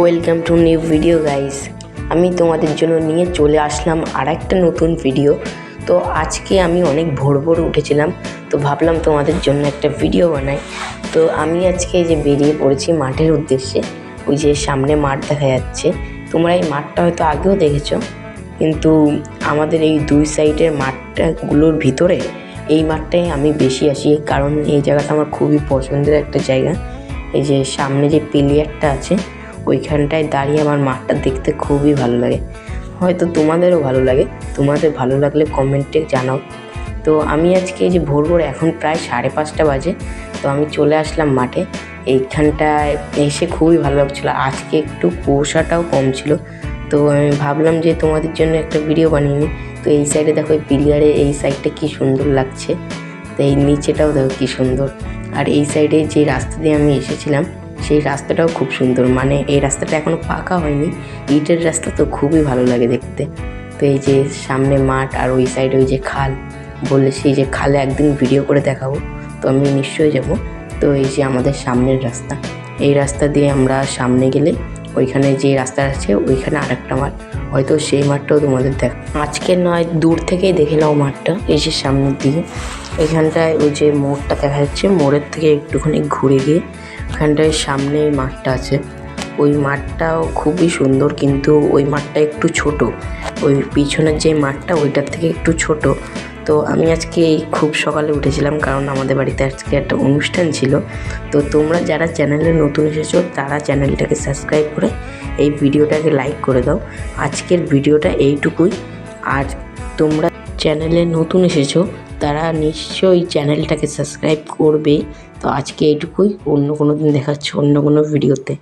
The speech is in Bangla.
Welcome to new video guys আমি তোমাদের জন্য নিয়ে চলে আসলাম আর একটা নতুন ভিডিও তো আজকে আমি অনেক ভোর ভোর উঠেছিলাম, তো ভাবলাম তোমাদের জন্য একটা ভিডিও বানাই। তো আমি আজকে যে বেরিয়ে পড়েছি মাঠের উদ্দেশ্যে, ওই যে সামনে মাঠ দেখা যাচ্ছে। তোমরা এই মাঠটা হয়তো আগেও দেখেছ, কিন্তু আমাদের এই দুই সাইডের মাঠটাগুলোর ভিতরে এই মাঠটাই আমি বেশি আসি কারণ এই জায়গাটা আমার খুবই পছন্দের একটা জায়গা। এই যে সামনে যে প্লেয়ারটা আছে ওইখানটায় দাঁড়িয়ে আমার মাঠটা দেখতে খুবই ভালো লাগে। হয়তো তোমাদেরও ভালো লাগে। তোমাদের ভালো লাগলে কমেন্টে জানাও। তো আমি আজকে যে ভোর ভোর, এখন প্রায় সাড়ে পাঁচটা বাজে, তো আমি চলে আসলাম মাঠে। এইখানটায় এসে খুবই ভালো লাগছিল। আজকে একটু কুয়াশাটাও কম ছিল। তো আমি ভাবলাম যে তোমাদের জন্য একটা ভিডিও বানিয়ে নিই। তো এই সাইডে দেখো এই পিলিয়ারে এই সাইডটা কী সুন্দর লাগছে। তো এই নিচেটাও দেখো কী সুন্দর। আর এই সাইডে যে রাস্তা দিয়ে আমি এসেছিলাম সেই রাস্তাটাও খুব সুন্দর। মানে এই রাস্তাটা এখনও পাকা হয়নি। ইটের রাস্তা তো খুবই ভালো লাগে দেখতে। তো এই যে সামনে মাঠ আর ওই সাইডে ওই যে খাল, বললে সেই যে খালে একদিন ভিডিও করে দেখাবো। তো আমি নিশ্চয়ই যাব। তো এই যে আমাদের সামনের রাস্তা। এই রাস্তা দিয়ে আমরা সামনে গেলে ওইখানে যে রাস্তা আছে, ওইখানে আরেকটা মাঠ। হয়তো সেই মাঠটাও তোমাদের দেখ আজকে নয়, দূর থেকেই দেখে নাও মাঠটা। এই যে সামনের দিকে। এখানটায় ওই যে মোড়টা দেখা যাচ্ছে। মোড়ের থেকে একটুখানি ঘুরে গিয়ে ওখানটায় সামনে এই মাঠটা আছে। ওই মাঠটাও খুবই সুন্দর, কিন্তু ওই মাঠটা একটু ছোট। ওই পিছনের যে মাঠটা, ওইটার থেকে একটু ছোট। তো আমি আজকে এই খুব সকালে উঠেছিলাম, কারণ আমাদের বাড়িতে আজকে একটা অনুষ্ঠান ছিল। তো তোমরা যারা চ্যানেলে নতুন এসেছ, তারা চ্যানেলটাকে সাবস্ক্রাইব করে এই ভিডিওটাকে লাইক করে দাও। আজকের ভিডিওটা এইটুকুই। আর তোমরা চ্যানেলে নতুন এসেছ, তারা নিশ্চয়ই চ্যানেলটাকে সাবস্ক্রাইব করবে তো আজকে এইটুকুই। অন্য কোনো দিন দেখাচ্ছি অন্য কোনো ভিডিওতে।